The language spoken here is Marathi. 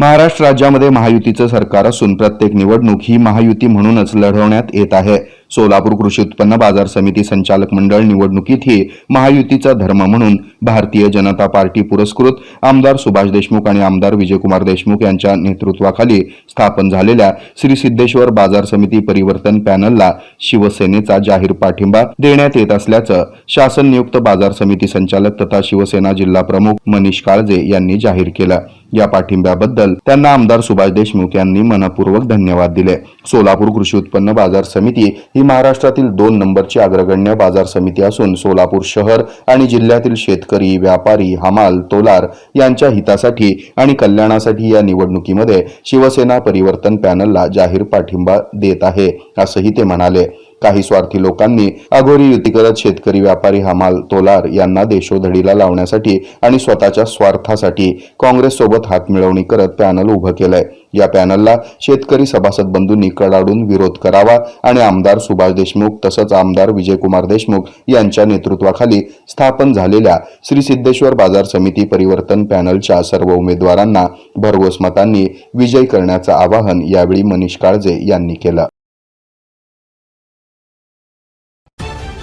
महाराष्ट्र राज्यामध्ये महायुतीचं सरकार असून प्रत्येक निवडणूक ही महायुती म्हणूनच लढवण्यात येत आहे. सोलापूर कृषी उत्पन्न बाजार समिती संचालक मंडळ निवडणुकीतही महायुतीचा धर्म म्हणून भारतीय जनता पार्टी पुरस्कृत आमदार सुभाष देशमुख आणि आमदार विजयकुमार देशमुख यांच्या नेतृत्वाखाली स्थापन झालेल्या श्री सिद्धेश्वर बाजार समिती परिवर्तन पॅनलला शिवसेनेचा जाहीर पाठिंबा देण्यात येत असल्याचं शासन नियुक्त बाजार समिती संचालक तथा शिवसेना जिल्हा प्रमुख मनीष काळजे यांनी जाहीर केलं. या पाठिंब्याबद्दल त्यांना आमदार सुभाष देशमुख यांनी मनपूर्वक धन्यवाद दिले. सोलापूर कृषी उत्पन्न बाजार समिती ही महाराष्ट्रातील दोन नंबरची अग्रगण्य बाजार समिती असून सोलापूर शहर आणि जिल्ह्यातील शेतकरी व्यापारी हमाल तोलार यांच्या हितासाठी आणि कल्याणासाठी या निवडणुकीमध्ये शिवसेना परिवर्तन पॅनलला जाहीर पाठिंबा देत आहे असंही ते म्हणाले. काही स्वार्थी लोकांनी अघोरी युती करत शेतकरी व्यापारी हमाल तोलार यांना देशोधडीला लावण्यासाठी आणि स्वतःच्या स्वार्थासाठी काँग्रेस सोबत हात मिळवणी करत पॅनल उभं केलंय. या पॅनलला शेतकरी सभासद बंधूंनी कडाडून विरोध करावा आणि आमदार सुभाष देशमुख तसंच आमदार विजयकुमार देशमुख यांच्या नेतृत्वाखाली स्थापन झालेल्या श्री सिद्धेश्वर बाजार समिती परिवर्तन पॅनलच्या सर्व उमेदवारांना भरघोस मतांनी विजयी करण्याचं आवाहन यावेळी मनीष काळजे यांनी केलं.